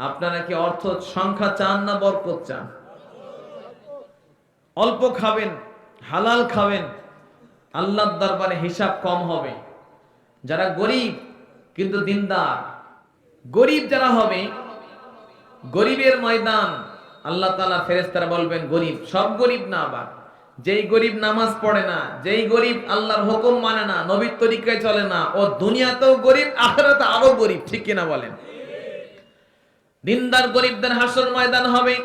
আপনারা কি অর্থ সংখ্যা চান না বরকত চান? অল্প খাবেন, হালাল খাবেন, আল্লাহর দরবারে হিসাব কম হবে। যারা গরিব, কিন্তু দিনদার। গরিব যারা হবে, গরিবের ময়দান আল্লাহ তালা ফেরেস্তারা বলবেন, গরিব। সব গরিব না আবার। যেই গরিব নামাজ পড়ে না, যেই গরিব আল্লাহর হুকুম মানে না, নবীর তরিকায় চলে না, ও দুনিয়াতেও গরিব, আখেরাতে আরও গরিব, ঠিক কিনা বলেন? দিনদার গরিবদের হাসর ময়দান হবে।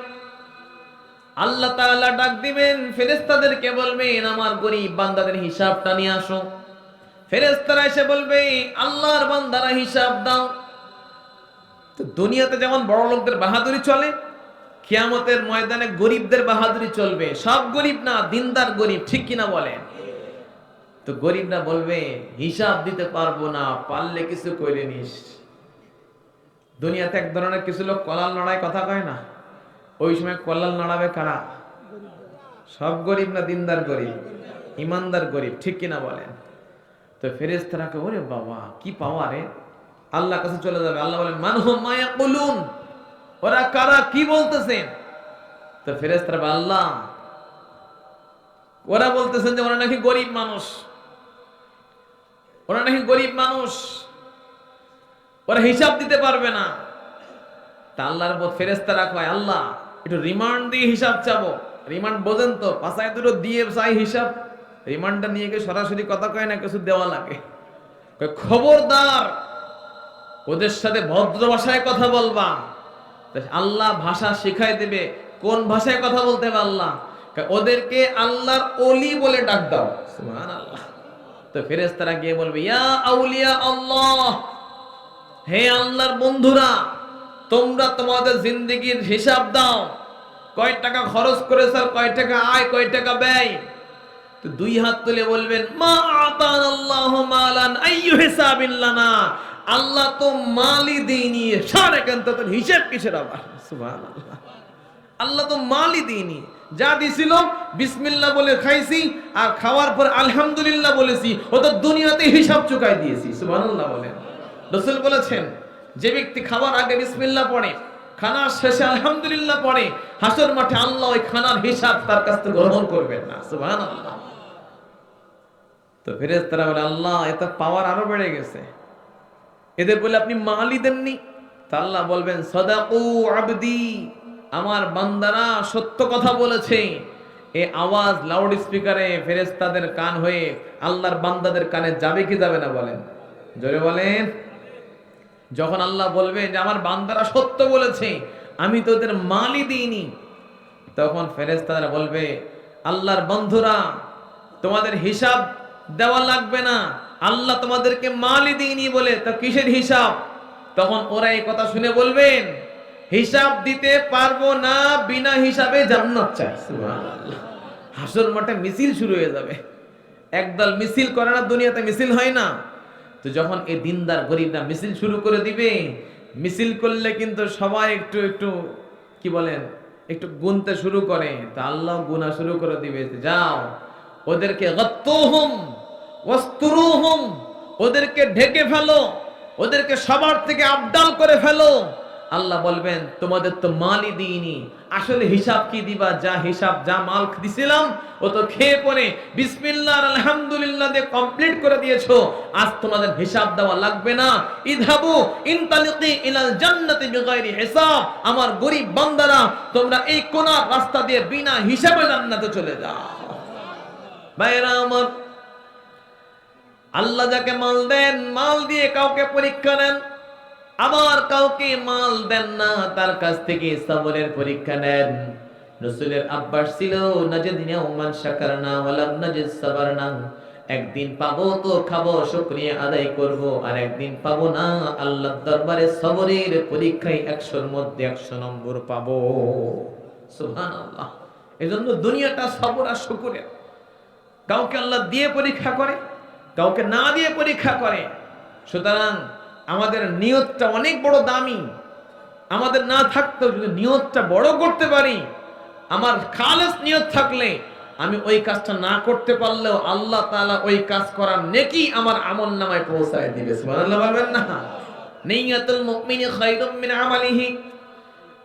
আল্লাহ তাআলা ডাক দিবেন, ফেরেশতাদেরকে বলবেন, আমার গরিব বান্দাদের হিসাবটা নিয়ে আসো। ফেরেশতারা এসে বলবে, আল্লাহর বান্দারা হিসাব দাও। তো দুনিয়াতে যেমন বড় লোকদের বাহাদুরি চলে, কিয়ামতের ময়দানে গরিবদের বাহাদুরি চলবে। সব গরিব না, দিনদার গরিব, ঠিক কিনা বলেন? তো গরিব না বলবে, হিসাব দিতে পারব না, পারলে কিছু করে নিস। দুনিয়াতে এক ধরনের কিছু লোক কলাল লড়াই কথা কয় না? ওই সময় কলাল লড়াবে কারা? সব গরিব না দিনদার গরিব? ইমানদার গরিব, ঠিক কিনা বলেন? তো ফেরেস তারাকে ওরে বাবা, কি পাওয়া রে? আল্লাহ কাছে চলে যাবে। আল্লাহ বলেন মানহুম মায়া বলুন ওরা কারা? কি বলতেছেন? তো ফেরেস তারা আল্লাহ। ওরা বলতেছেন যে, ওরা নাকি গরিব মানুষ। ওরা নাকি গরিব মানুষ। ওরা হিসাব দিতে পারবে না। তা আল্লাহর উপর ফেরেস্তা রাখবায় আল্লাহ, একটু রিমান্ড দিয়ে হিসাব চাবো। রিমান্ড বোঝেন তো পাশায় দুটো দিয়ে চাই হিসাব। রিমান্ডটা নিয়ে গিয়ে সরাসরি কথা কয় না, কিছু দেওয়া লাগে। খবরদার, ওদের সাথে ভদ্র ভাষায় কথা বলবা। আল্লাহ ভাষা শিখাই দেবে, কোন ভাষায় কথা বলতে হবে আল্লাহ? ওদেরকে আল্লাহর অলি বলে ডাক দাও। সুবহানাল্লাহ। তো ফেরেশতারা গিয়ে বলবে, ইয়া আউলিয়া আল্লাহ হে আল্লাহর বন্ধুরা, তোমরা তোমাদের জিন্দগির হিসাব দাও। কয় টাকা খরচ করেছ আর কয় টাকা আয়, কয় টাকা ব্যয়? তো দুই হাত তুলে বলবেন, মা আতান আল্লাহ মালান আইয়ু হিসাবিল্লানা আল্লাহ তো মালই দেয়নি সারে কেন তোর হিসাব কিসের আবার? সুবহানাল্লাহ। আল্লাহ তো মালই দিইনি যা দিছিল, বিসমিল্লাহ বলে খাইছি, আর খাওয়ার পর আলহামদুলিল্লাহ বলেছি ও তো দুনিয়াতে হিসাব চুকাই দিয়েছি। সুবহানাল্লাহ বলেন। রসুল বলেছেন, যে ব্যক্তি খাবার আগে বিসমিল্লাহ পড়ে, খানার শেষে আলহামদুলিল্লাহ পড়ে, হাসর মাঠে আল্লাহ ওই খানার হিসাব তার কাছ থেকে গ্রহণ করবেন না, সুবহানাল্লাহ। তো ফেরেশতারা বলে, আল্লাহ এত পাওয়ার আরও বেড়ে গেছে। এদের বলে, আপনি মালই দেননি? তা আল্লাহ বলবেন, সদাকু আবদি। আমার বান্দারা সত্য কথা বলেছে। এই আওয়াজ লাউড স্পিকারে ফেরেশতাদের কান হয়ে আল্লাহর বান্দাদের কানে যাবে কি যাবে না বলেন। জোরে বলেন। যখন আল্লাহ বলবে যে আমার বান্দারা সত্য বলেছে, আমি তো ওদের মালই দিইনি, তখন ফেরেশতারা বলবে, আল্লাহর বন্ধুরা, তোমাদের হিসাব দেওয়া লাগবে না, আল্লাহ তোমাদেরকে মালই দিইনি বলে, তা কিসের হিসাব? তখন ওরা এই কথা শুনে বলবেন, হিসাব দিতে পারব না, বিনা হিসাবে জান্নাত চাই হাসর মাঠে মিছিল শুরু হয়ে যাবে। একদল মিছিল করে না, দুনিয়াতে মিছিল হয় না। তো যখন এই দিনদার গরিবরা মিছিল শুরু করে দিবে, মিছিল করলে কিন্তু সবাই একটু একটু, কি বলেন, একটু গুনতে শুরু করে। তা আল্লাহ গুনা শুরু করে দিবে যাও, ওদেরকে ওদেরকে ঢেকে ফেলো, ওদেরকে সবার থেকে আবদাল করে ফেলো। আল্লাহ বলবেন, তোমাদের তো মালই দিইনি। আসলে হিসাব কি দিবা? যা হিসাব, যা মাল দিছিলাম, ও তো খেয়ে পরে বিসমিল্লাহ, আলহামদুলিল্লাহ দিয়ে কমপ্লিট করে দিয়েছ। আজ তোমাদের হিসাব দেওয়া লাগবে না। ইদহাবু ইনতালিকি ইলাল জান্নাতি বিগাইরি হিসাব। আমার গরিব বান্দারা, তোমরা এই কোনার রাস্তা দিয়ে বিনা হিসাবে জান্নাতে চলে যাও। ভাইরা আমার, আল্লাহ যাকে মাল দেন, মাল দিয়ে কাউকে পরীক্ষা নেন আবার কাউকে মাল দেন না, তার কাছ থেকে সবরের পরীক্ষা নেন। রসুলের আব্বাস ছিল, নাজিদিনা উমান শাকারনা ওয়ালাম নাজিদ সাবারনা। একদিন পাবো তো খাব, শুকরিয়া আদায় করব, আর একদিন পাবো না, আল্লাহর দরবারে সবরের পরীক্ষায় একশোর মধ্যে একশো নম্বর পাবো। সুবহানাল্লাহ। এজন্য দুনিয়াটা সবর আর শুকুরের। কাউকে আল্লাহ দিয়ে পরীক্ষা করে, কাউকে না দিয়ে পরীক্ষা করে। সুতরাং আমাদের নিয়তটা অনেক বড় দামি। আমাদের না থাকতেও যদি নিয়তটা বড় করতে পারি, আমার খালেস নিয়ত থাকলে আমি ওই কাজটা না করতে পারলেও আল্লাহ তাআলা ওই কাজ করার নেকি আমার আমল নামায় পৌঁছায় দিবে। সুবহানাল্লাহ বলবেন না? নিয়াতুল মুমিনি খায়রুম মিন আমালিহি।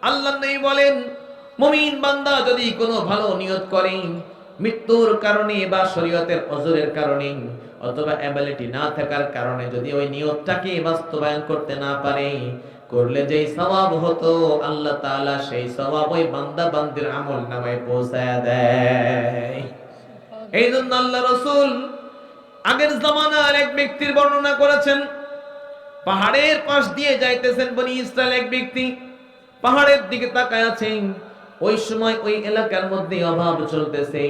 আল্লাহ নেই বলেন, মুমিন বান্দা যদি কোনো ভালো নিয়ত করে, মৃত্যুর কারণে বা শরীয়তের অজরের কারণে অথবা অ্যাবিলিটি না থাকার কারণে যদি ওই নিয়তটাকে বাস্তবায়ন করতে না পারে করলে যেই সওয়াব হতো আল্লাহ তাআলা সেই সওয়াব ওই বান্দা বান্দির আমল নামায় পৌঁছায় দেয়। এই জন্য আল্লাহ রসুল আগের জামানার এক ব্যক্তির বর্ণনা করেছেন পাহাড়ের পাশ দিয়ে যাইতেছেন বনি ইসরায়েল এক ব্যক্তি পাহাড়ের দিকে তাকায় আছেন ওই সময় ওই এলাকার মধ্যে অভাব চলতেছে।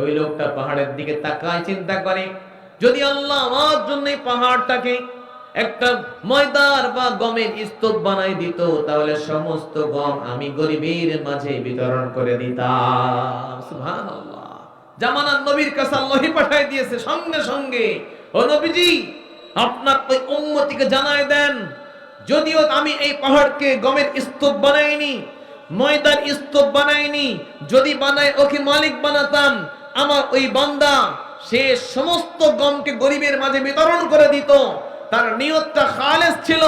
ওই লোকটা পাহাড়ের দিকে তাকায় চিন্তা করে যদি আল্লাহ আমার জন্য পাহাড়টাকে একটা ময়দার বা গমের স্তূপ বানাই দিত, তাহলে সমস্ত গম আমি গরিবের মাঝে বিতরণ করে দিতাম। সুবহানাল্লাহ। জামানার নবীর কাছে আল্লাহই পাঠাই দিয়েছে সঙ্গে সঙ্গে। ও নবীজি, আপনার ওই উম্মতিকে জানায় দেন, যদিও আমি এই পাহাড়কে গমের স্তূপ বানাইনি, ময়দার স্তূপ বানাইনি, যদি বানাই ওকে মালিক বানাতাম, আমার ওই বান্দা সে সমস্ত গমকে গরিবের মাঝে বিতরণ করে দিত। তার নিয়তটা খালেস ছিল।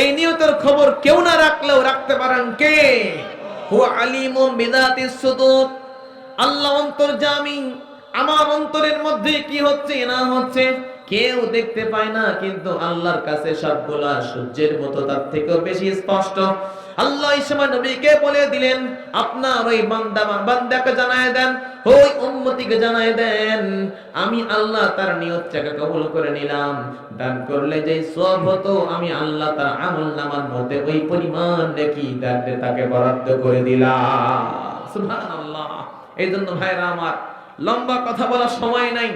এই নিয়তের খবর কেউ না রাখলেও রাখতে পারেন কে? আল্লাহ অন্তর্জামী আমার অন্তরের মধ্যে কি হচ্ছে, না হচ্ছে? কেউ দেখতে পায় না, কিন্তু আল্লাহর কাছে সবগুলা সূর্যের মতো তার থেকেও বেশি স্পষ্ট। আল্লাহ এই সময় নবীকে বলে দিলেন, আপনার ওই বান্দা বান্দাকে জানায় দেন, ওই উম্মতিকে জানায় দেন। আমি আল্লাহ তার নিয়তটাকে কবুল করে নিলাম। দান করলে যে সব হতো, আমি আল্লাহ তার আমল নামার মধ্যে ওই পরিমাণ নাকি দাঁড়ে তাকে বরাদ্দ করে দিলাম। সুবহানাল্লাহ। এই জন্য ভাইরা আমার, লম্বা কথা বলার সময় নাই।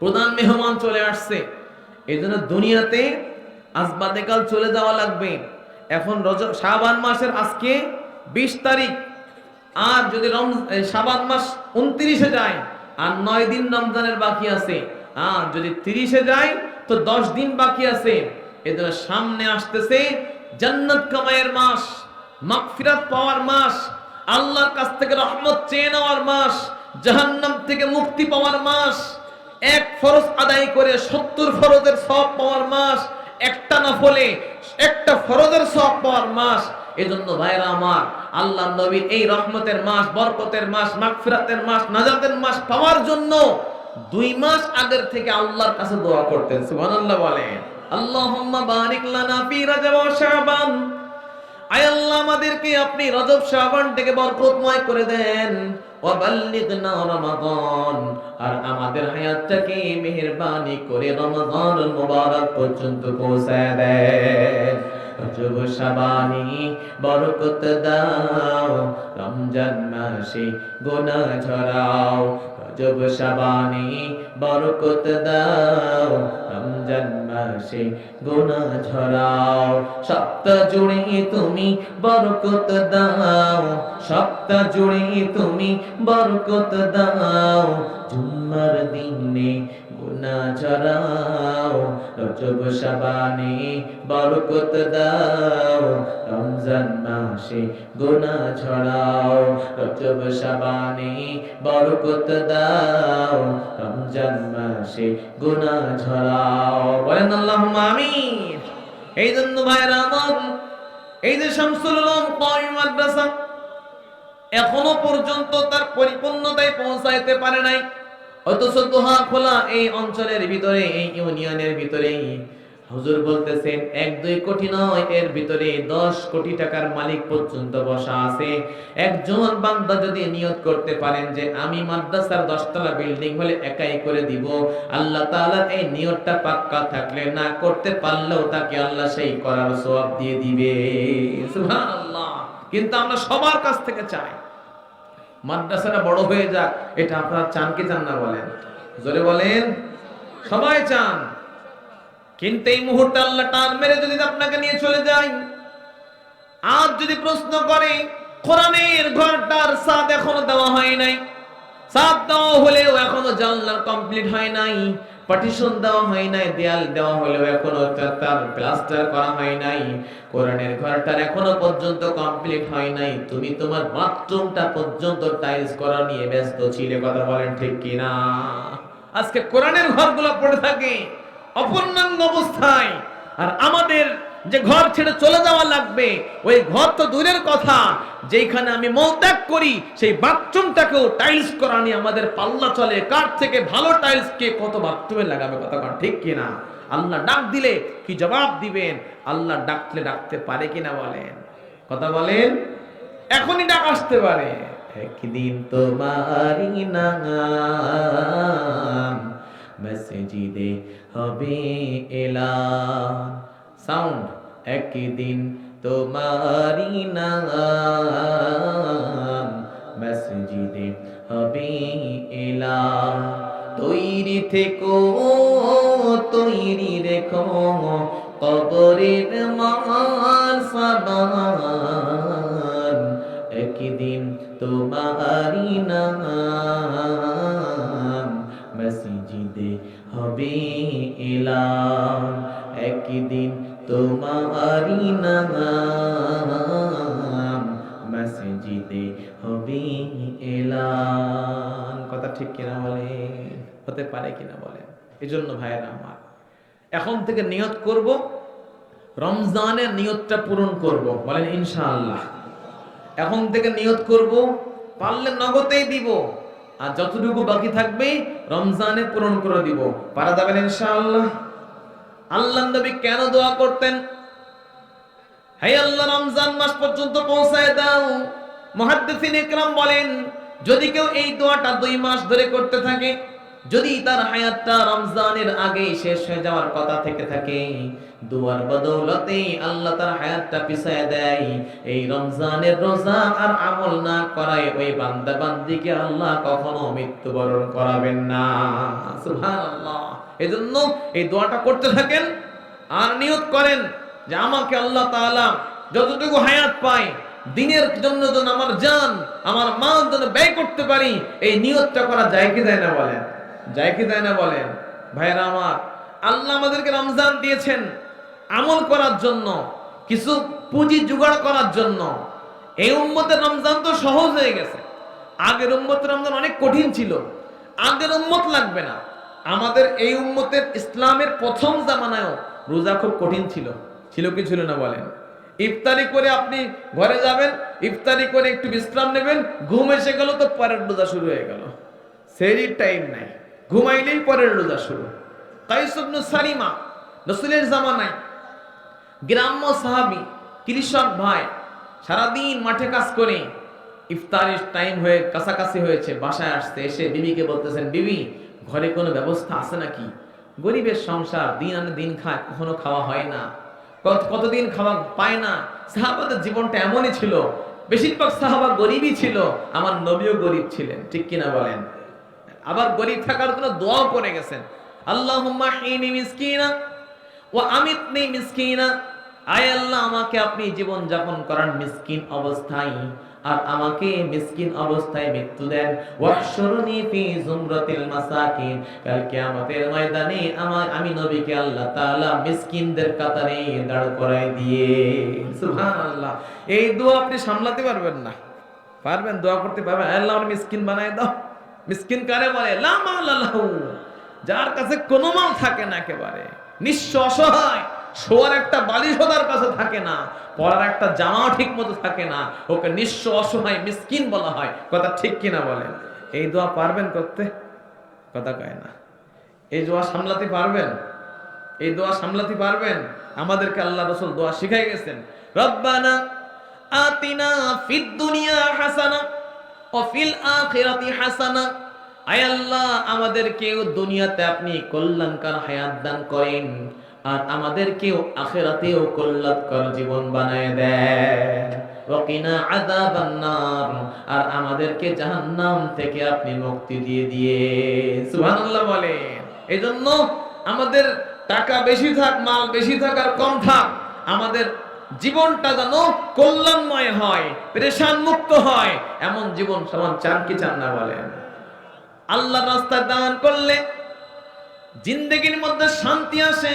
প্রধান মেহমান চলে আসছে। এই জন্য দুনিয়াতে আজ বাদেকাল চলে যাওয়া লাগবে। এখন রজ, শাবান মাসের আজকে বিশ তারিখ। আর যদি শাবান মাস উনত্রিশে যায়, আর নয় দিন রমজানের বাকি আছে। আর যদি তিরিশে যায়, তো দশ দিন বাকি আছে। এজন্য সামনে আসতেছে জান্নাত কামাইয়ের মাস, মাগফিরাত পাওয়ার মাস, আল্লাহর কাছ থেকে রহমত চেয়ে নেওয়ার মাস, জাহান্নাম থেকে মুক্তি পাওয়ার মাস। এক ফরজ আদায় করে সত্তর ফরজের সব পাওয়ার মাস, একটা না ফলে একটা ফরজের সব পাওয়ার মাস। এজন্য ভাইরা আমার, আল্লাহ নবীর এই রহমতের মাস, বরকতের মাস, মাগফিরাতের মাস, নাজাতের মাস পাওয়ার জন্য দুই মাস আগের থেকে আল্লাহর কাছে দোয়া করতেন। সুবহানাল্লাহ বলেন, আল্লাহুম্মা বারিক লানা ফি রাজব ওয়া শাবান। আয় আল্লাহ, আমাদেরকে আপনি রজব শ্রাবণ থেকে বরকতময় করে দেন। আর আমাদের হায়াতটাকে মেহরবানি করে রমজান মুবারক পর্যন্ত পৌঁছায় দেয় যুব শাবানি বরকত দাও, রমজান মাসে গোনা ঝরাও রজব শাবানি বরকত দাও, রমজান মাসে গোনা ঝরাও। সপ্তাহ জুড়ে তুমি বরকত দাও সপ্তাহ জুড়ে তুমি বরকত দাও। জুম্মার দিনে গুনা ঝরাও, রজব শাবানে বরকত দাও। রমজান মাসে গুনা ঝরাও, রজব শাবানে বরকত দাও। রমজান মাসে ঝরাও। বলেন আমিন। এই জন্য এই যে শামসুল মাদ্রাসা, এখনও পর্যন্ত তার পরিপূর্ণতায় পৌঁছাইতে পারে নাই। অথচ দোহা খোলা এই অঞ্চলের ভিতরে, এই ইউনিয়নের ভিতরে হুজুর বলতেছেন, এক দুই কোটি নয়, এর ভিতরে দশ কোটি টাকার মালিক পর্যন্ত বসা আছে। একজন বান্দা যদি নিয়ত করতে পারেন যে আমি মাদ্রাসার দশতলা বিল্ডিং হলে একাই করে দিব, আল্লাহ তাআলার এই নিয়তটা পাক্কা থাকলে না করতে পারলেও তাকে আল্লাহ সেই করার সওয়াব দিয়ে দিবে। কিন্তু আমরা সবার কাছ থেকে চাই। মাদ্রাসাটা বড় হয়ে যাক, এটা আপনারা চান কি চান না বলেন? জোরে বলেন, সবাই চান। কিন্তু এই মুহূর্তে আল্লাহ টান মেরে যদি আপনাকে নিয়ে চলে যায়, আজ যদি প্রশ্ন করে, কোরআনের ঘরটার সাদ এখনও দেওয়া হয় নাই, সাদ দেওয়া হলেও এখনও জানলা কমপ্লিট হয় নাই পার্টিশন দেওয়া হয় নাই, দেয়াল দেওয়া হলেও এখনও তার প্লাস্টার করা হয় নাই, কোরআনের ঘরটার এখনও পর্যন্ত কমপ্লিট হয় নাই, তুমি তোমার বাথরুমটা পর্যন্ত টাইলস করা নিয়ে ব্যস্ত ছিলে, কথা বলেন ঠিক কিনা? আজকে কোরআনের ঘরগুলো পড়ে থাকে। অপূর্ণাঙ্গ অবস্থায়। আর আমাদের যে ঘর ছেড়ে চলে যাওয়া লাগবে, ওই ঘর তো দূরের কথা। যেখানে আমি মলত্যাগ করি, সেই বাথরুমটাকেও টাইলস করা নিয়ে আমাদের পাল্লা চলে। কার থেকে ভালো টাইলস কে কত বাথরুমে লাগাবে কথা ঠিক কিনা আল্লাহ ডাক দিলে কি জবাব দিবেন? আল্লাহ ডাকলে ডাকতে পারে কিনা বলেন? কথা বলেন? এখনই ডাক আসতে পারে। একদিন তোমারই নাম মসজিদে হবে এলান। সাউন্ড একদিন তোমারই নাম। মসজিদে হবে এলান। তৈরি থেকো, তৈরি রেখো। কবরের মাল সাবান। একদিন তোমারই নাম। মসজিদে হবে এলাম। একদিন তোমারই নাম মসজিদে হবে এলাম। কথা ঠিক কিনা বলে? হতে পারে কিনা এই জন্য ভাইয়েরা আমার, এখন থেকে নিয়ত করব, রমজানের নিয়তটা পূরণ করব, বলেন ইনশাআল্লাহ। এখন থেকে নিয়ত করব, পারলে নগদেই দিব। আর যতটুকু বাকি থাকবে, রমজানে পূরণ করে দিব। পারা যাবেন ইনশাআল্লাহ? আল্লাহ নবী কেন দোয়া করতেন? হে আল্লাহ, রমজান মাস পর্যন্ত পৌঁছায় দাও। মুহাদ্দিসিন ইকরাম বলেন, যদি কেউ এই দোয়াটা দুই মাস ধরে করতে থাকে যদি তার হায়াতটা রমজানের আগে শেষ হয়ে যাওয়ার কথা থেকে থাকে, দুয়ার বদৌলতে আল্লাহ তার হায়াতটা পিছায় দেয়। এই রমজানের রোজা আর আমল না করায় ওই বান্দা বান্দিকে আল্লাহ কখনো মৃত্যুবরণ করাবেন না। সুবহানাল্লাহ। এজন্য এই দোয়াটা করতে থাকেন আর নিয়ত করেন যে আমাকে আল্লাহ তাআলা যতটুকু হায়াত পায়, দিনের জন্য যেন আমার জান, আমার মাল যেন ব্যয় করতে পারি, এই নিয়তটা করা যায় কি যায় না বলেন? যায় কি যায় না বলেন? ভাইরা আমার, আল্লাহ আমাদেরকে রমজান দিয়েছেন আমল করার জন্য, কিছু পুঁজি জোগাড় করার জন্য। এই উম্মতের রমজান তো সহজ হয়ে গেছে। আগের উম্মতের রমজান অনেক কঠিন ছিল। আগের উম্মত লাগবে না। আমাদের এই উম্মতের ইসলামের প্রথম জামানায়ও রোজা খুব কঠিন ছিল। ছিল কি ছিল না বলেন? ইফতারি করে আপনি ঘরে যাবেন, ইফতারি করে একটু বিশ্রাম নেবেন, ঘুম এসে গেল তো পরের রোজা শুরু হয়ে গেল। সেই টাইম নাই। ঘুমাইলেই পরের রোজা শুরু। কাইসুবনু সারিমা রসুলের জামানায় গ্রাম্য সাহাবি, কৃষক ভাই সারাদিন মাঠে কাজ করে ইফতারের টাইম হয়ে কাছাকাছি হয়েছে, বাসায় আসতে এসে বিবিকে বলতেছেন, বিবি, ঘরে কোনো ব্যবস্থা আছে নাকি? গরিবের সংসার দিন আনে দিন খায়, কখনো খাওয়া হয় না। কত- কতদিন খাওয়া পায় না। সাহাবাদের জীবনটা এমনই ছিল। বেশিরভাগ সাহাবা গরিবই ছিল, আমার নবীও গরিব ছিলেন। ঠিক কিনা বলেন? আবার গরিব থাকার জন্য দোয়াও করে গেছেন। আল্লাহুম্মা হিনি মিসকিনা ওয়া আমিতনি মিসকিনা। আয় আল্লাহ, আমাকে আপনি জীবন যাপন করান মিসকিন অবস্থায় আর আমাকে মিসকিন অবস্থায় মৃত্যু দেন। ফি জুমরাতিল মাসাকিন। কাল কিয়ামতের ময়দানে আমার, আমি নবীকে আল্লাহ তাআলা মিসকিনদের কাতারে দাঁড় করায় দিয়ে। সুবহানাল্লাহ। এই দোয়া আপনি সামলাতে পারবেন না। পারবেন, দোয়া করতে পারবেন। আল্লাহ, আমার মিসকিন বানায় দাও। মিসকিন কারে বলে যার কাছে কোনো মাল থাকে না একেবারে। নিঃস্ব অসহায়, শোয়ার একটা বালিশ তার কাছে থাকে না পরার একটা জামাও ঠিক মতো থাকে না, ওকে নিঃস্ব অসহায় মিসকিন বলা হয়। কথা ঠিক কিনা বলেন? এই দোয়া পারবেন করতে? কথা কয় না। এই দোয়া সামলাতে পারবেন? এই দোয়া সামলাতে পারবেন? আমাদেরকে আল্লাহ রসুল দোয়া শিখাই গেছেন। রব্বানা আতিনা ফিদ দুনিয়া হাসানা ও ফিল আখিরাতি হাসানা। আয় আল্লাহ, আমাদেরকেও দুনিয়াতে আপনি কল্যাণকর হায়াত দান করেন, আর আমাদেরকেও আখেরাতেও কল্যাণকর জীবন বানায় দেন। ওয়াকিনা আযাবান নার আর আমাদেরকে জাহান্নাম থেকে আপনি মুক্তি দিয়ে দিয়ে। সুবহানাল্লাহ বলেন। এজন্য আমাদের টাকা বেশি থাক, মাল বেশি থাক, আর কম থাক, আমাদের জীবনটা যেন কল্যাণময় হয়, পেরেশান মুক্ত হয়, এমন জীবন সমান চান কি চান না বলেন। আল্লাহ রাস্তায় দান করলে জিন্দগির মধ্যে শান্তি আসে।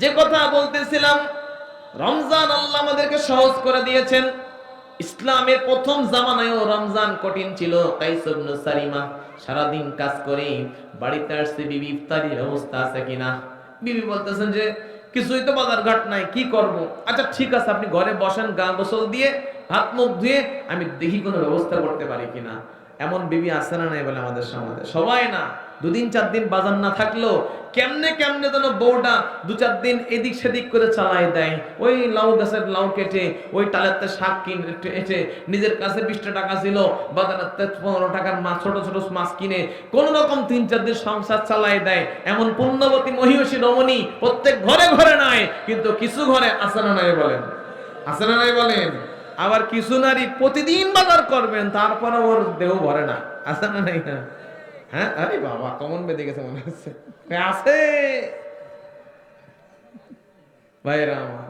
যে কথা বলতেছিলাম, রমজান আল্লাহ আমাদেরকে সহজ করে দিয়েছেন। ইসলামের প্রথম জামানায়ও রমজান কঠিন ছিল, কাইস ইবনে সারিমা সারাদিন কাজ করে বাড়িতে আসছে, বিবি ইফতারির অবস্থা আছে কিনা? বিবি বলতেছেন যে কিছুই তো বাজার ঘাট নাই, কি করব? আচ্ছা ঠিক আছে, আপনি ঘরে বসেন, গা গোসল দিয়ে, হাত মুখ ধুয়ে, আমি দেখি কোনো ব্যবস্থা করতে পারি কিনা। এমন বিবি আছে না নাই বলে আমাদের সমাজে? সবাই না। দুদিন, চার দিন বাজার না থাকলেও কেমনে কেমনে যেন বউটা দু, চার দিন এদিক সেদিক করে চালাই দেয়। ওই লাউ গাছের লাউ কেটে, ওই টালেতে শাক কিনে এসে নিজের কাছে বিশটা টাকা ছিল বাজারের পনেরো টাকার মাছ ছোট ছোট মাছ কিনে কোন রকম তিন, চার দিন সংসার চালাই দেয়। এমন পুণ্যবতী মহিষী, রমণী প্রত্যেক ঘরে ঘরে নাই, কিন্তু কিছু ঘরে আছে না নাই বলেন? আছে না নাই বলেন? আবার কিছু নারী প্রতিদিন বাজার করবেন, তারপরে ওর দেহ ভরে না। আছে না নাই? না হ্যাঁ? আরে বাবা, কমন বেঁধে গেছে মনে হচ্ছে। আছে। ভাইরা আমার,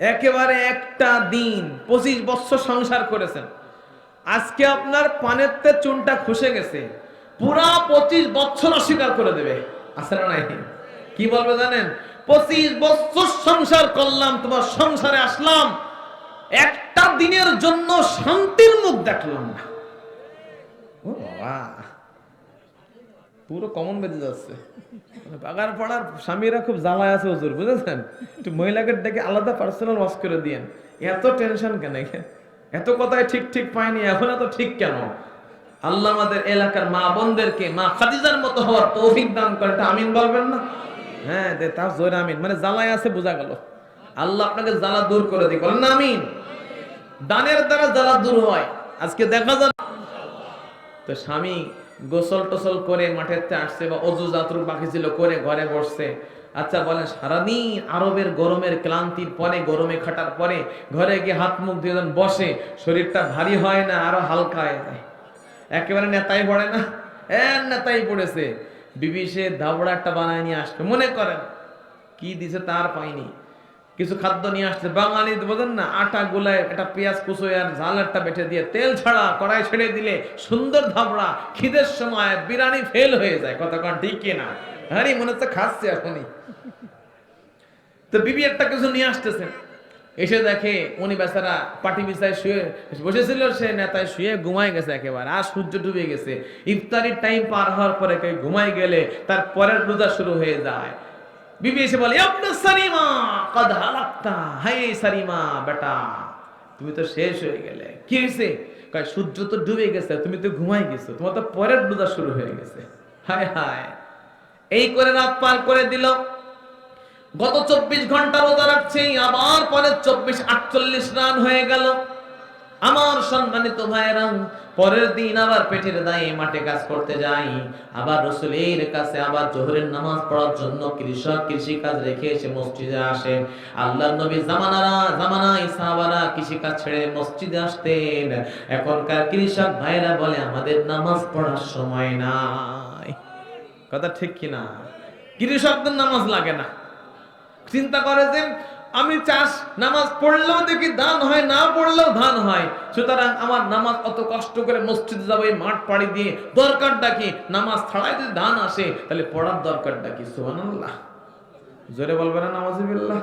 একেবারে একটা দিন, পঁচিশ বছর সংসার করেছেন। আজকে আপনার পানের তে চুনটা খুশে গেছে। পুরা পঁচিশ বছর অস্বীকার করে দেবে। আছে না নাই? কি বলবে জানেন? পঁচিশ বছর সংসার করলাম, তোমার সংসারে আসলাম। একটা দিনের জন্য শান্তির মুখ দেখলাম না। ও বাবা। পুরো কমন বেঁধে যাচ্ছে। বাগান পাড়ার স্বামীরা খুব জ্বালায় আছে হুজুর, বুঝেছেন? একটু মহিলাকে ডেকে আলাদা পার্সোনাল ওয়াশ করে দিয়েন। এত টেনশন কেন এত কথায় ঠিক ঠিক পায়নি এখন এত ঠিক কেন? আল্লাহ আমাদের এলাকার মা বোনদেরকে, মা খাদিজার মতো হওয়ার তৌফিক দান করে এটা আমিন বলবেন না? হ্যাঁ তার জোরে আমিন। মানে জ্বালায় আছে, বোঝা গেল। আল্লাহ আপনাকে জ্বালা দূর করে দিই বলেন না আমিন। দানের দ্বারা জ্বালা দূর হয়। আজকে দেখা যায় তো স্বামী গোসল টোসল করে মাঠের আসছে বা অজু যাত্রুক বাকি ছিল, করে ঘরে বসছে। আচ্ছা বলেন, সারাদিন আরবের গরমের ক্লান্তির পরে, গরমে খাটার পরে ঘরে গিয়ে হাত মুখ দিয়ে বসে শরীরটা ভারী হয় না, আরও হালকা হয়ে যায় একেবারে নেতাই পড়ে না? হ্যাঁ নেতাই পড়েছে। বিবি সে ধাবড়া একটা বানায় নিয়ে আসবে মনে করেন, কি দিছে তার পাইনি। কিছু খাদ্য নিয়ে আসছে বাঙালি বোঝেন না, আটা গুলায় একটা পেঁয়াজ কুচোয় আর ঝাল একটা বেটে দিয়ে তেল ছাড়া কড়াই ছেড়ে দিলে সুন্দর ধাবড়া খিদের সময় বিরানি ফেল হয়ে যায়। কতক্ষণ ঠিক কিনা হ্যাঁ মনে হচ্ছে খাচ্ছে এখনই। তো বিবি একটা কিছু নিয়ে আসতেছে। এসে দেখে উনি বেচারা পাটি বিছায় শুয়ে বসেছিল, সে নেতায় শুয়ে ঘুমাই গেছে একেবারে, আর সূর্য ডুবে গেছে। ইফতারির টাইম পার হওয়ার পরে ঘুমাই গেলে তার পরের রোজা শুরু হয়ে যায়। বিবি এসে বলে হাই সারিমা বেটা, তুমি তো শেষ হয়ে গেলে। কি হয়েছে? সূর্য তো ডুবে গেছে, তুমি তো ঘুমাই গেছো, তোমার তো পরের রোজা শুরু হয়ে গেছে। হায় হায়। এই করে রাত পার করে দিল। গত চব্বিশ ঘণ্টা রোজা রাখছে, আবার পরে চব্বিশ আটচল্লিশ রান হয়ে গেল। আমার সম্মানিত ভাইরা পরের দিন আবার পেটের দায়ে মাঠে কাজ করতে যাই। আবার রসুলের কাছে আবার জোহরের নামাজ পড়ার জন্য কৃষক কৃষি কাজ রেখে এসে মসজিদে আসে। আল্লাহ নবী জামানারা জামানাই সাহাবারা কৃষি কাজ ছেড়ে মসজিদে আসতেন। এখনকার কৃষক ভাইরা বলে, আমাদের নামাজ পড়ার সময় নাই। কথা ঠিক কিনা? কৃষকদের নামাজ লাগে না। চিন্তা করে যে আমি চাষ নামাজ পড়লেও দেখি দান হয়, না পড়লেও ধান হয়। সুতরাং আমার নামাজ অত কষ্ট করে মসজিদে যাব, এই মাঠ পাড়ি দিয়ে দরকার কি? নামাজ ছাড়াই যদি ধান আসে, তাহলে পড়ার দরকার কি? সুবহানাল্লাহ। জোরে বলবে না নামাজ বিল্লাহ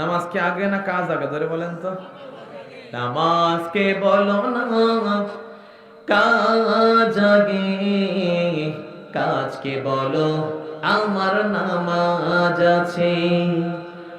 নামাজ কি আগে না কাজ আগে? ধরে বলেন তো। নামাজ কে বলো না, কাজ আগে। কাজকে বলো? আমার নামাজ আছে।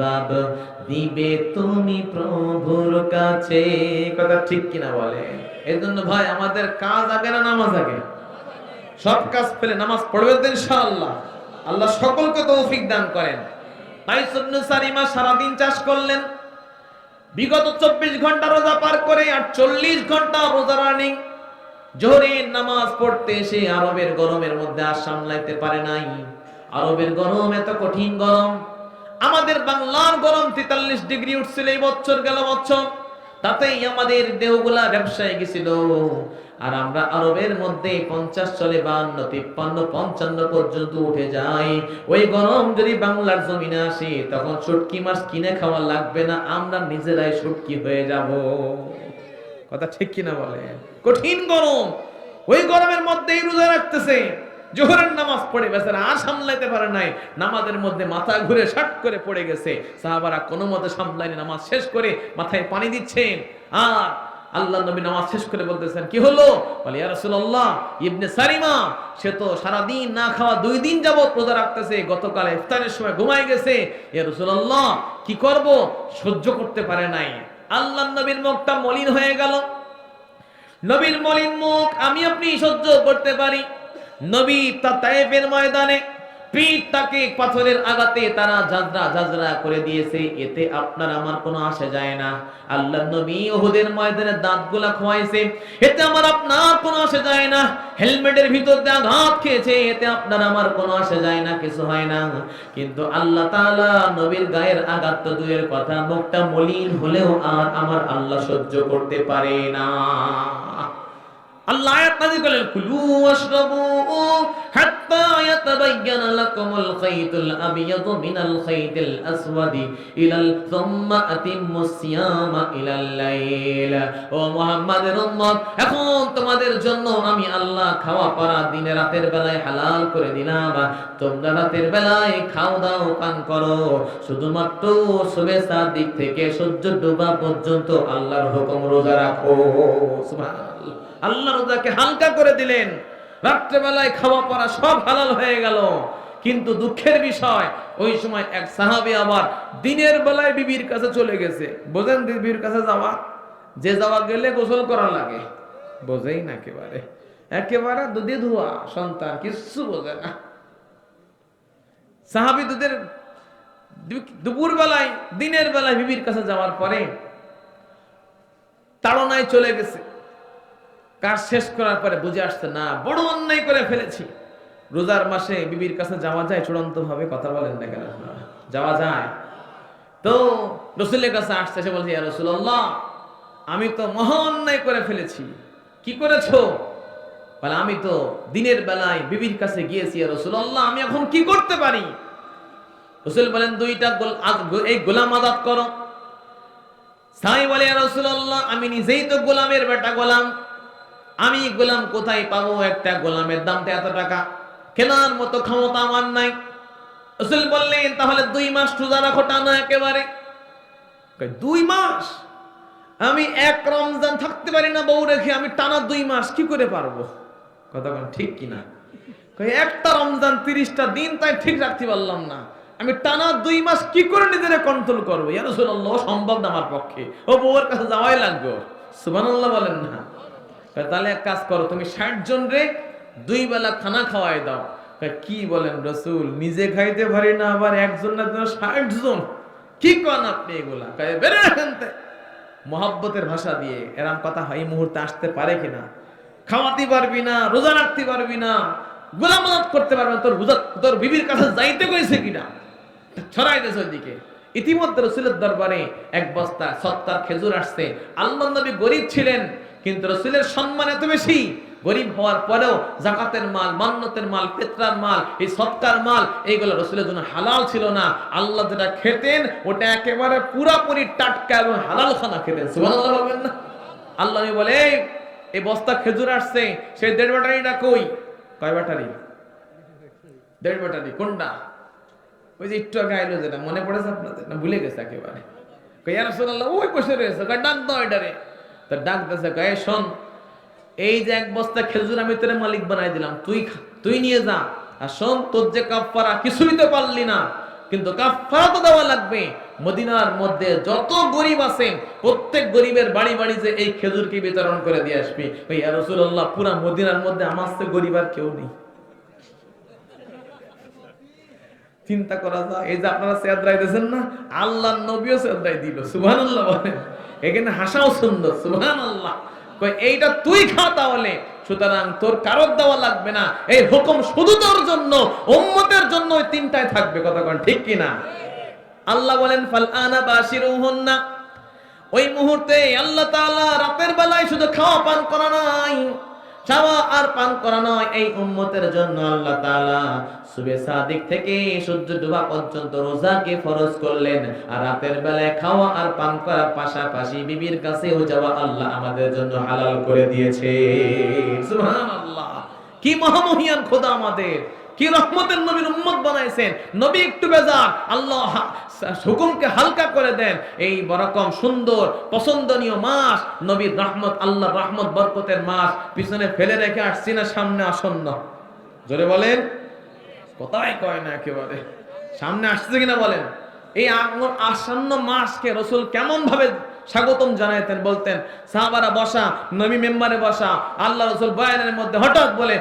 জবাব দিবে তুমি প্রভুর কাছে। কথা ঠিক কিনা বলে? এই জন্য ভাই, আমাদের কাজ আগে না নামাজ আগে? সব কাজ ফেলে নামাজ পড়বে তো ইনশাআল্লাহ। আল্লাহ সকলকে তৌফিক দান করেন। তাই সন্ন সারিমা সারাদিন চাষ করলেন। বিগত চব্বিশ ঘণ্টা রোজা পার করে আর চল্লিশ ঘণ্টা রোজা রানিং। জোহরের নামাজ পড়তে এসে আরবের গরমের মধ্যে আর সামলাইতে পারে নাই। আরবের গরম এত কঠিন গরম। আমাদের বাংলার গরম তেতাল্লিশ ডিগ্রি উঠছিল এই বছর, গেল বছর। তাতেই আমাদের দেহগুলা ব্যবসায় গেছিল। আর আমরা আরবের মধ্যে পঞ্চাশ চলে বান্ন, তিপ্পান্ন, পঞ্চান্ন পর্যন্ত উঠে যাই। ওই গরম যদি বাংলার জমিনে আসে, তখন শুটকি মাছ কিনে খাওয়া লাগবে না, আমরা নিজেরাই শুটকি হয়ে যাব। কথা ঠিক কিনা বলে কঠিন গরম। ওই গরমের মধ্যেই রোজা রাখতেছে। জোহরের নামাজ পড়ে বেচারা আর সামলাইতে পারে নাই। নামাজের মধ্যে মাথা ঘুরে শাট করে পড়ে গেছে। সাহাবারা কোনো মতে সামলাইনি নামাজ শেষ করে মাথায় পানি দিচ্ছেন। আর আল্লাহ নবী নামাজ শেষ করে বলতেছেন, কি হলো? বলে ইবনে সারিমা সে তো সারা দিন না খাওয়া দুই দিন যাবত রোজা রাখতেছে, গতকাল ইফতারের সময় ঘুমাই গেছে। ইয়া রাসূলুল্লাহ, কি করব? সহ্য করতে পারে নাই। আল্লাহ নবীর মুখটা মলিন হয়ে গেল। নবীর মলিন মুখ, আমি আপনি সহ্য করতে পারি। নবী তা তায়েফের ময়দানে পিঠ তাকে পাথরের আঘাতে তারা জাজরা জাজরা করে দিয়েছে, এতে আপনার আমার কোনো আসে যায় না। আল্লাহ নবী ওহুদের ময়দানে দাঁতগুলা খোয়াইছে, এতে আমার আপনার কোনো আসে যায় না। হেলমেটের ভিতর দিয়ে আঘাত খেয়েছে, এতে আপনার আমার কোনো আসে যায় না, কিছু হয় না। কিন্তু আল্লাহ তাআলা নবীর গায়ের আঘাত তো দুয়ের কথা, মুখটা মলিন হলেও আর আমার আল্লাহ সহ্য করতে পারে না। আল্লাহ আয়াত নাযিল করলেন, কুলু ওয়াশরাবু হাত্তা ইয়াতাবায়্যানা লাকুমুল মিনাল আসওয়াদি ইলাল সুম্মা সিয়ামা ইলাল লাইল। ও মুহাম্মাদের উম্মত, এখন তোমাদের জন্য আমি আল্লাহ খাওয়া পরা দিনে রাতের বেলায় হালাল করে দিলাম। তোমরা রাতের বেলায় খাও দাও, পান করো। শুধুমাত্র শুভেচ্ছার দিক থেকে সূর্য ডোবা পর্যন্ত আল্লাহর হুকুম রোজা রাখো। সুবহানাল্লাহ। আল্লাহ রোজাকে হালকা করে দিলেন। রাত্রেবেলায় খাওয়া পড়া সব হালাল হয়ে গেল। কিন্তু দুঃখের বিষয়, ওই সময় এক সাহাবি আবার দিনের বেলায় বিবির কাছে চলে গেছে। বোঝেন বিবির কাছে যাওয়া? যে যাওয়া গেলে গোসল করা লাগে। বোঝেই না একেবারে। একেবারে দুধে ধোয়া, সন্তান কিচ্ছু বোঝে না। সাহাবি দুধের দুপুর বেলায় দিনের বেলায় বিবির কাছে যাওয়ার পরে তাড়নায় চলে গেছে। কাজ শেষ করার পরে বুঝে আসছে, না, বড় অন্যায় করে ফেলেছি। রোজার মাসে বিবির কাছে যাওয়া যায় চূড়ান্ত ভাবে কথা বলেন না কেন? যাওয়া যায়। তো রসুলের কাছে আসছে, সে বলছে রসুল্লাহ আমি তো মহা অন্যায় করে ফেলেছি। কি করেছ? বলে, আমি তো দিনের বেলায় বিবির কাছে গিয়েছি রসুল্লাহ আমি এখন কি করতে পারি? রসুল বলেন, দুইটা এই গোলাম আদাত করো। সাই বলে রসুল্লাহ আমি নিজেই তো গোলামের বেটা গোলাম। আমি গোলাম কোথায় পাবো? একটা গোলামের দামটা এত টাকা। কেনার মতো ক্ষমতা আমার নাই। রসুল বললেন, তাহলে দুই মাস রোজা রাখো টানা একেবারে। দুই মাস? আমি এক রমজান থাকতে পারি না বউ রেখে, আমি টানা দুই মাস কি করে পারব? কথা ঠিক কিনা একটা রমজান তিরিশটা দিন, তাই ঠিক রাখতে পারলাম না। আমি টানা দুই মাস কি করে নিজেরা কন্ট্রোল করব? সম্ভব না আমার পক্ষে। ও বউয়ের কাছে যাওয়াই লাগবে। সুবহানাল্লাহ বলেন না। তাহলে এক কাজ করো, তুমি ষাট জন রে দুই বেলা খানা খাওয়াই দাও। কি বলেন রসুল, নিজে খাইতে পারি না, আবার একজন না ষাট জন? কি কন আপনি এগুলা। মহাব্বতের ভাষা দিয়ে এরম কথা হয়, এই মুহূর্তে আসতে পারে কিনা? খাওয়াতে পারবি না, রোজা রাখতে পারবি না গোলামাত করতে পারবি না, তোর রোজা, তোর বিবির কাছে যাইতে কইছে কিনা? ছড়াই দেশ ওইদিকে। ইতিমধ্যে রসুলের দরবারে এক বস্তা সত্তার খেজুর আসছে। আল্লাহ নবী গরিব ছিলেন কিন্তু রসুলের সম্মান এত বেশি গরিব হওয়ার পরেও জাকাতের মাল মান্নতের মাল পেত্রার মাল এই সৎকার মাল এইগুলো রসুলের জন্য হালাল ছিল না। আল্লাহ যেটা খেতেন ওটা একেবারে পুরাপুরি টাটকা এবং হালাল খানা খেতেন বলবেন না? আল্লাহ বলে "এই, বস্তা খেজুর আসছে সেই দেড় ব্যাটারিটা কই? কয় ব্যাটারি? দেড় ব্যাটারি কোনটা? ওই যে একটু আগে আইলো যেটা মনে পড়েছে আপনাদের? না ভুলে গেছে একেবারে। কইয়া রাসূলুল্লাহ ওই বসে রয়েছে। ডাক দাও এটারে। তো ডাক দিতেছে কয় "এই শোন, এই যে এক বস্তা খেজুর আমি তোরে মালিক বানাই দিলাম, তুই তুই নিয়ে যা। আর শোন, তোর যে তো পারলি না। কিন্তু তো দেওয়া লাগবে। মদিনার মধ্যে যত গরিব আছে, প্রত্যেক গরিবের বাড়ি বাড়ি যে এই খেজুরকে বিতরণ করে দিয়ে আসবি। ওই রাসূলুল্লাহ, পুরা মদিনার মধ্যে আমার তো গরিব আর কেউ নেই। চিন্তা করা যায়, এই যে আপনারা সেদ্রাই দিয়েছেন না আল্লাহ নবীও সেদ্রাই দিল আল্লাহ বলেন। এখানে হাসাও সুন্দর সুহান আল্লাহ এইটা তুই খা তাহলে, সুতরাং তোর কারোর দেওয়া লাগবে না। এই হুকুম শুধু তোর জন্য, উম্মতের জন্য ওই তিনটায় থাকবে। কতক্ষণ ঠিক কিনা আল্লাহ বলেন ফাল আনা না ওই মুহূর্তে আল্লাহ তাআলা রাতের বেলায় শুধু খাওয়া পান করা নাই। খাওয়া আর পান করা নয়। এই উম্মতের জন্য আল্লাহ তাআলা সুবে সাদিক থেকে সূর্য ডুবা পর্যন্ত রোজাকে ফরজ করলেন। আর রাতের বেলায় খাওয়া আর পান করার পাশাপাশি বিবির কাছেও যাওয়া আল্লাহ আমাদের জন্য হালাল করে দিয়েছে। সুবহানাল্লাহ। কি মহামহিয়ান খোদা আমাদের। কি রহমতের নবীর উম্মত বানাইছেন? নবী একটু বেজার, আল্লাহ হুকুমকে হালকা করে দেন। এই বরকম সুন্দর, পছন্দনীয় মাস, নবীর রহমত আল্লাহ রহমত, বরকতের মাস, পিছনে ফেলে রেখে আসছি না, সামনে আসন্ন। জোরে বলেন? কোথায় কয় না একেবারে। সামনে আসছে কিনা বলেন? এই আসন্ন মাসকে রসুল কেমন ভাবে স্বাগতম জানাইতেন, বলতেন, সাহাবারা বসা, নবী মেম্বারে বসা, আল্লাহ রসুল বয়ানের মধ্যে হঠাৎ বলে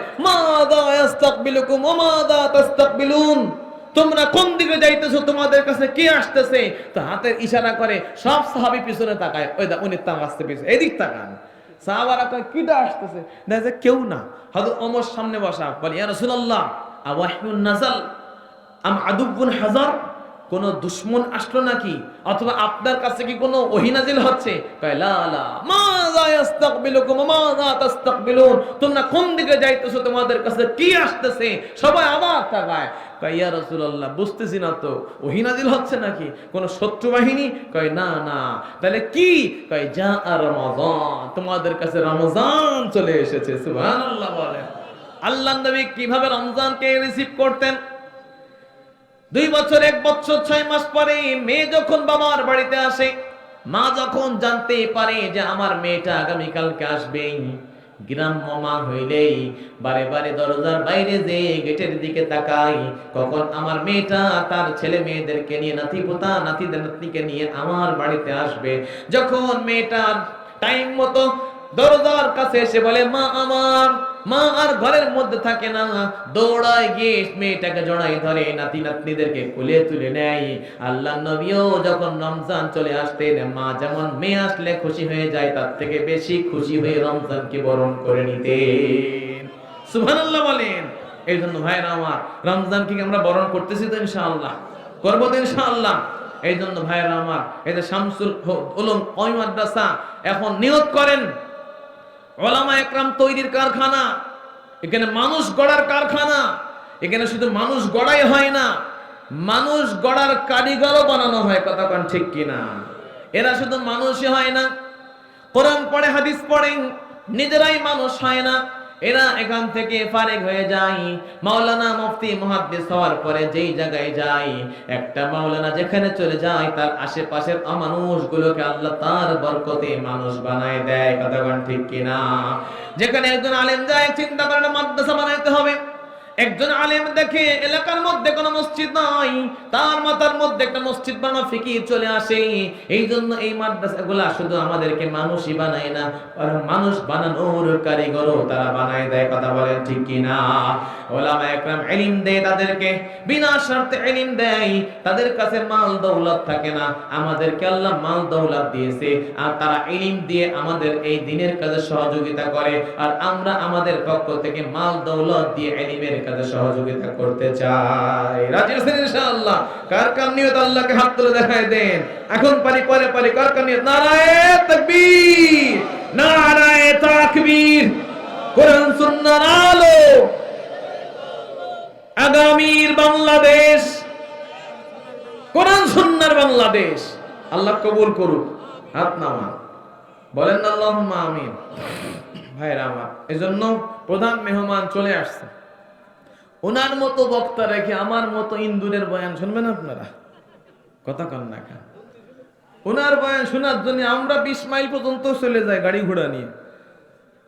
তোমরা কোন দিকে যাইতেছো, তোমাদের কাছে কে আসতেছে? তো হাতের ইশারা করে সব সাহাবী পিছনে তাকায়। ওই দা, উনি তাম আসতে পিছনে এদিক তাকান। সাহাবারা কয়, কিটা আসতেছে? দেখা যায় কেউ না। হয়তো অমর সামনে বসা, বলে, ইয়া রাসূলুল্লাহ, আওয়াহিউন নাজাল আম আদুবুন হাজার? কোন দুশ্মন আসলো নাকি? অথবা আপনার কাছে কি কোনো ওহিনাজিল হচ্ছে? তোমরা কোন দিকে যাইতেছো, তোমাদের কাছে কি আসতেছে? সবাই আবার তাকায়। কয়, ইয়া রাসূলুল্লাহ, বুঝতেছি না তো ওহিনাজিল হচ্ছে নাকি? কোন শত্রু বাহিনী? কয়, না না। তাহলে কি? কয় যা আর রমাদান তোমাদের কাছে রমজান চলে এসেছে। সুবহানাল্লাহ বলেন আল্লাহ নবী কীভাবে রমজানকে রিসিভ করতেন? দুই বছর, এক বছর, ছয় মাস পরে মেয়ে যখন বাবার বাড়িতে আসে, মা যখন জানতে পারে যে আমার মেয়েটা আগামীকালকে আসবে, গ্রাম্য মা হইলেই বারে বারে দরজার বাইরে যে গেটের দিকে তাকাই, কখন আমার মেয়েটা তার ছেলে মেয়েদেরকে নিয়ে নাতি পোতা নাতিদের নাতনিকে নিয়ে আমার বাড়িতে আসবে, যখন মেয়েটা টাইম মতো দরজার কাছে এসে বলে, মা আমার, মা আর ঘরের মধ্যে থাকে না। দৌড়ায় গিয়ে মেয়েটাকে জড়াই ধরে, নাতি নাতনিদেরকে কোলে তুলে নেয়। আল্লাহ নবীও যখন রমজান চলে আসতেন, মা যেমন মেয়ে আসলে খুশি হয়ে যায়, তার থেকে বেশি খুশি হয়ে রমজানকে বরণ করে নিতেন। সুবহানাল্লাহ বলেন। এই জন্য ভাইরা আমার, রমজানকে আমরা বরণ করতেছি তো ইনশাআল্লাহ? করব তো ইনশাআল্লাহ। এই জন্য ভাইরা আমার যে শামসুল উলুম ওই মাদ্রাসা এখন নিয়ত করেন ওলামা একরাম তৈরির কারখানা, এখানে মানুষ গড়ার কারখানা, এখানে শুধু মানুষ গড়াই হয় না, মানুষ গড়ার কারিগরও বানানো হয়, কথা কন ঠিক কিনা? এরা শুধু মানুষই হয় না, কোরআন পড়ে, হাদিস পড়ে, নিজেরাই মানুষ হয় না। এরা এখান থেকে ফারেক হয়ে যায়। মাওলানা মুফতি মুহাদ্দিস হওয়ার পরে যেই জায়গায় যায়, একটা মাওলানা যেখানে চলে যায়, তার আশেপাশের অমানুষগুলোকে আল্লাহ তার বরকতে মানুষ বানায় দেয়। কথা ঠিক কিনা? যেখানে একজন আলেম যায়, চিন্তা করে মাদ্রাসা বানাইতে হবে। একজন আলেম দেখে এলাকার মধ্যে কোনো মসজিদ নাই, তার মাথার মধ্যে একটা মসজিদ বানানো ফিকির চলে আসে। এই জন্য এই মাদ্রাসাগুলা শুধু আমাদেরকে মানুষই বানায় না বরং মানুষ বানানোর কারিগরও তারা বানায় দেয়, কথা বলেন ঠিক কি না ওলামা একরাম ইলম দেয় তাদেরকে, বিনা শর্তে ইলম দেয়। তাদের কাছে মাল দৌলত থাকে না, আমাদেরকে আল্লাহ মাল দৌলত দিয়েছে, আর তারা এলিম দিয়ে আমাদের এই দিনের কাজে সহযোগিতা করে, আর আমরা আমাদের পক্ষ থেকে মাল দৌলত দিয়ে ইলমের কাজে সহযোগিতা করতে চাই ইনশাআল্লাহ? কার কার নিয়ত আল্লাহকে হাত তুলে দেখায় দেন? এখন পারি, পরে পারি। কার কার নিয়ত? নারায়ে তাকবীর! নারায়ে তাকবীর! কোরআন সুন্নাহর আলো! আগামীর বাংলাদেশ! কোরআন, সুন্নাহর বাংলাদেশ! আল্লাহ কবুল করুক। হাত নামা বলেন না, আল্লাহুম্মা আমিন। ভাইরা আমার, এজন্য প্রধান মেহমান চলে আসছে। ওনার মতো বক্তা রেখে আমার মতো ইন্দুরের বয়ান শুনবেন আপনারা? কথা কন না খান ওনার বয়ান শোনার জন্য আমরা বিশ মাইল পর্যন্ত চলে যাই গাড়ি ঘোড়া নিয়ে।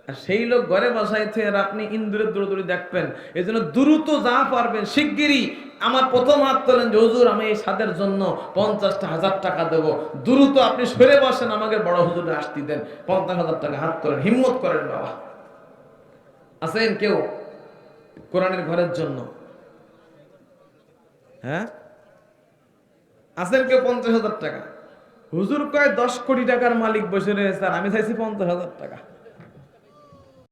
আর সেই লোক ঘরে বসাইছে আর আপনি ইন্দুরের দৌড়দৌড়ি দেখবেন। এই জন্য দ্রুত যা পারবেন, শিগগিরই আমার প্রথম হাত তোলেন যে, হুজুর, আমি এই সাদের জন্য পঞ্চাশটা হাজার টাকা দেবো। দ্রুত আপনি সরে বসেন, আমাকে বড় হুজুরে আসতে দেন। পঞ্চাশ হাজার টাকা হাত তোলেন, হিম্মত করেন বাবা। আছেন কেউ? কোরআনের ঘরের জন্য। হ্যাঁ? আছেন কেউ পঞ্চাশ হাজার টাকা। হুজুর কয়, দশ কোটি টাকার মালিক বসে রয়েছে। আর আমি চাইছি পঞ্চাশ হাজার টাকা।